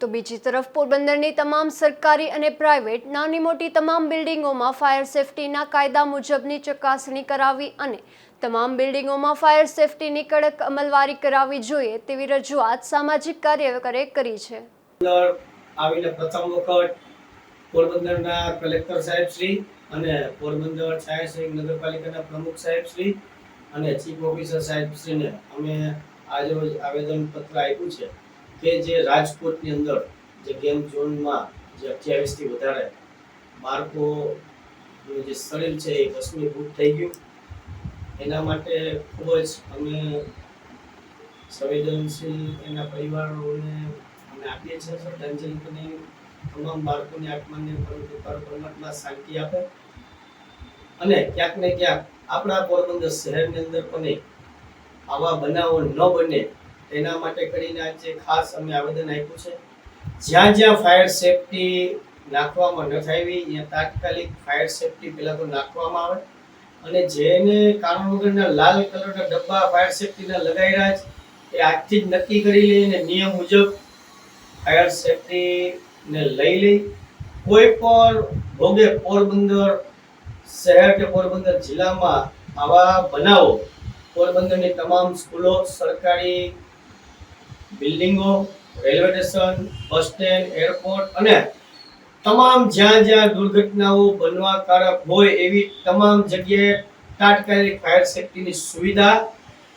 તો બીજી તરફ પોરબંદરની તમામ સરકારી અને પ્રાઇવેટ નાની મોટી તમામ બિલ્ડિંગોમાં ફાયર સેફટીના કાયદા મુજબની ચકાસણી કરાવી અને તમામ બિલ્ડિંગોમાં ફાયર સેફટીની કડક અમલવારી કરાવવી જોઈએ તેવી રજૂઆત સામાજિક કાર્યકરે કરી છે. આવીને પ્રથમ વખત પોરબંદરના કલેક્ટર સાહેબ શ્રી અને પોરબંદર છાયાસિંહ નગરપાલિકાના પ્રમુખ સાહેબ શ્રી અને ચીફ ઓફિસર સાહેબ શ્રીને અમે આજરોજ આવેદન પત્ર આપ્યું છે. કે જે રાજકોટની અંદર જે ગેમ ઝોનમાં જે અઠ્યાવીસથી વધારે બાળકોનું જે શરીર છે એ ભસ્મીભૂત થઈ ગયું. એના માટે ખૂબ જ અમે સંવેદનશીલ એના પરિવારોને અમે આપીએ છીએ, શ્રદ્ધાંજલિ અને તમામ બાળકોની આત્માને પરમ- પરમાત્મા શાંતિ આપે. અને ક્યાંક ને ક્યાંક આપણા પોરબંદર શહેરની અંદર પણ આવા બનાવો ન બને તેના માટે કરીને આજે ખાસ અમે આવેદન આપ્યું છે. જ્યાં જ્યાં ફાયર સેફટી નાખવામાં ન આવી ત્યાં તાત્કાલિક ફાયર સેફટી પહેલાં તો નાખવામાં આવે. અને જેને કારણ વગરના લાલ કલરના ડબ્બા ફાયર સેફટીના લગાવ્યા છે એ આજથી જ નક્કી કરી લઈને નિયમ મુજબ ફાયર સેફટીને લઈ લઈ કોઈ પણ ભોગે પોરબંદર શહેર કે પોરબંદર જિલ્લામાં આવા બનાવો, પોરબંદરની તમામ સ્કૂલો સરકારી બિલ્ડિંગો, railway station, bus stand, airport અને તમામ જ્યાં જ્યાં દુર્ઘટનાઓ બનવા હોય એવી તમામ જગ્યાએ તાત્કાલિક ફાયર સેફ્ટીની સુવિધા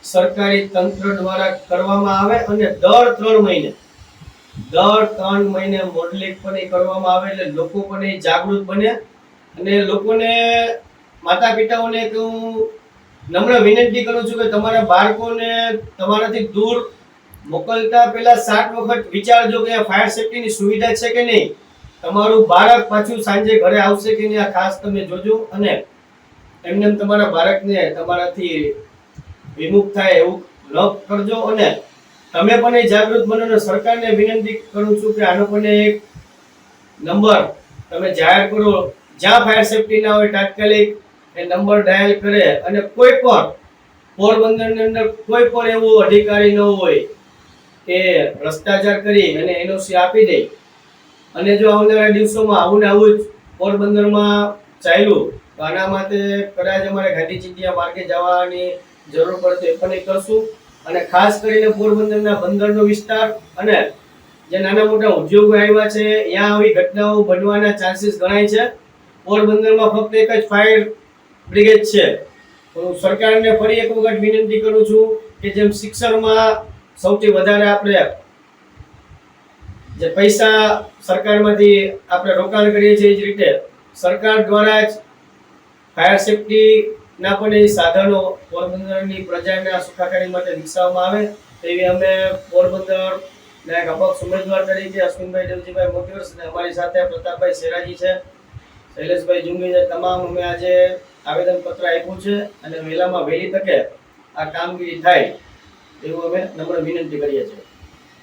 સરકારી તંત્ર દ્વારા કરવામાં આવે અને દર ત્રણ મહિને, દર ત્રણ મહિને મોડલિંગ પણ કરવામાં આવે એટલે લોકો પણ એ જાગૃત બને અને લોકોને માતા પિતાઓને હું નમ્ર વિનંતી કરું છું કે તમારા બાળકોને તમારાથી દૂર મોકલતા પહેલા સાત વખત વિચારજો કે આ ફાયર સેફટીની સુવિધા છે કે નહીં. તમારું બાળક પાછું સાંજે ઘરે આવશે કે નહીં, આ ખાસ તમે જોજો અને એમને તમારા બાળકને તમારાથી વિમુખ થાય એવું ન કરજો અને તમે પણ એ જાગૃત બનો અને સરકારને વિનંતી કરું છું કે આનો પણ એક નંબર તમે જાહેર કરો. જ્યાં ફાયર સેફટી ના હોય તાત્કાલિક એ નંબર ડાયલ કરે અને કોઈ પણ પોરબંદરની અંદર કોઈ પણ એવો અધિકારી ન હોય કે ભ્રષ્ટાચાર કરી અને એનઓસી આપી દે. અને જો આવનારા દિવસોમાં આવું ને આવું જ પોરબંદરમાં ચાલ્યું, તો આના માટે કદાચ અમારે ગાંધી ચિંતિયા માર્ગે જવાની જરૂર પડશે એ પણ એ કરશું. અને ખાસ કરીને પોરબંદરના બંદરનો વિસ્તાર અને જે નાના મોટા ઉદ્યોગો આવ્યા છે ત્યાં આવી ઘટનાઓ બનવાના ચાન્સીસ ગણાય છે. પોરબંદરમાં ફક્ત એક જ ફાયર બ્રિગેડ છે. તો સરકારને ફરી એક વખત વિનંતી કરું છું કે જેમ શિક્ષણમાં સૌથી વધારે આપણે જે પૈસા સરકારમાંથી આપણે રોકાણ કરીએ છીએ એ જ રીતે સરકાર દ્વારા જ ફાયર સેફટીના પણ સાધનો પોરબંદરની પ્રજાના સુખાકારી માટે વિકસાવવામાં આવે. તેવી અમે પોરબંદર ના એક અપક્ષ ઉમેદવાર તરીકે અશ્વિનભાઈ દેવજીભાઈ મોટીવર્સ અને અમારી સાથે પ્રતાપભાઈ શેરાજી છે, શૈલેષભાઈ જુંગી તમામ અમે આજે આવેદન પત્ર આપ્યું છે અને વહેલામાં વહેલી તકે આ કામગીરી થાય. એવું અમે નમ્ર વિનંતી કરીએ છીએ.